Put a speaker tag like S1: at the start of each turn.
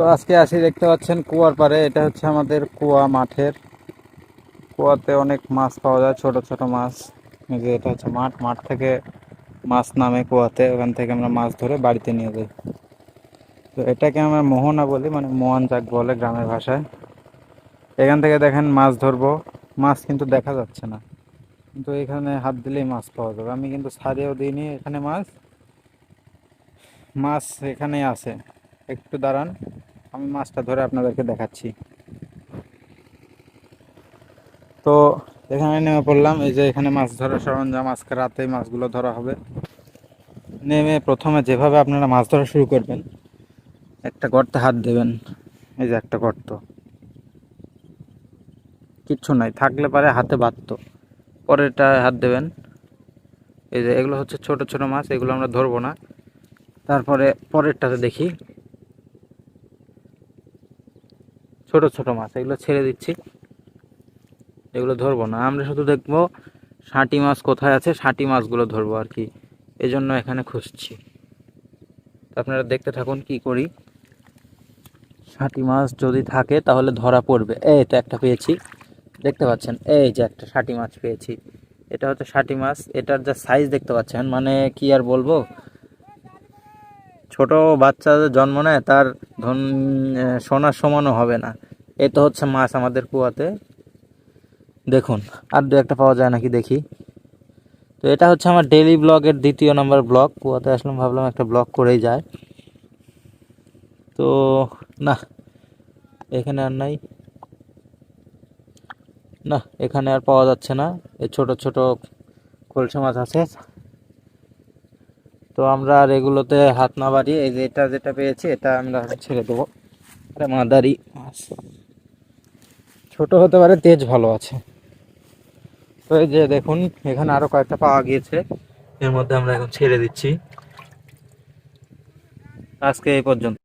S1: তো আজকে আসি দেখতে পাচ্ছেন কুয়ার পাড়ে। এটা হচ্ছে আমাদের কুয়া মাঠের। কুয়াতে অনেক মাছ পাওয়া যায়, ছোট ছোট মাছ। এই যে এটা হচ্ছে মাঠ। মাঠ থেকে মাছ নামে কুয়াতে। ওখান থেকে আমরা মাছ ধরে বাড়িতে নিয়ে যাই। তো এটাকে আমরা মোহনা বলি মানে মোহন যাক বলে গ্রামের ভাষায়। এখান থেকে দেখেন মাছ ধরবো। মাছ কিন্তু দেখা যাচ্ছে না। কিন্তু এখানে হাত দিলেই মাছ পাওয়া যাবে। আমি কিন্তু ছাড়িয়েও দিইনি এখানে মাছ। মাছ এখানেই আছে। একটু দাঁড়ান। আমি মাছটা ধরে আপনাদেরকে দেখাচ্ছি। তো এখানে নেমে পড়লাম, এই যে এখানে মাছ ধরার সরঞ্জাম, আজকে রাতেই মাছগুলো ধরা হবে। নেমে প্রথমে যেভাবে আপনারা মাছ ধরা শুরু করবেন, একটা গর্তে হাত দেবেন, এই যে একটা গর্ত। কিচ্ছু নাই, থাকলে পারে হাতে বাঁধতো। পরেরটা হাত দেবেন, এই যে এগুলো হচ্ছে ছোট ছোট মাছ, এগুলো আমরা ধরবো না। তারপরে পরেরটাতে দেখি ছোট ছোট মাছ, এগুলো ছেড়ে দিচ্ছি। এগুলো ধরবো না। আমরা শুধু দেখব ষাটি মাছ কোথায় আছে, ষাটি মাছগুলো ধরবো আর কি। এই জন্য এখানে খুঁজছি। আপনারা দেখতে থাকুন কি করি। ষাটি মাছ যদি থাকে, তাহলে ধরা পড়বে। এই তো একটা পেয়েছি। দেখতে পাচ্ছেন? এই যে একটা ষাটি মাছ পেয়েছি। এটা হচ্ছে ষাটি মাছ। এটার যা সাইজ দেখতে পাচ্ছেন মানে কি আর বলব? ছোট বাচ্চা জন্ম নেয়, তার ধন সোনার সমানও হবে না। এই তো হচ্ছে মাছ আমাদের কুয়াতে। দেখুন, আর দু একটা পাওয়া যায় নাকি দেখি। তো এটা হচ্ছে আমার ডেইলি ব্লগের দ্বিতীয় নাম্বার ব্লগ কুয়াতে আসলাম, ভাবলাম একটা ব্লগ করেই যায় তো, না, এখানে আর নাই। না, এখানে আর পাওয়া যাচ্ছে না। এই ছোট ছোট কলসা মাছ আছে। তো আমরা আর এগুলোতে হাত না বাড়িয়ে এই যে এটা যেটা পেয়েছি, এটা আমরা ছেড়ে দেবো। আরে মাদারি মাছ। ছোট হতে পারে, তেজ ভালো আছে। তো এই যে দেখুন, এখানে আরও কয়েকটা পাওয়া গিয়েছে। এর মধ্যে আমরা এখন ছেড়ে দিচ্ছি। আজকে এই পর্যন্ত।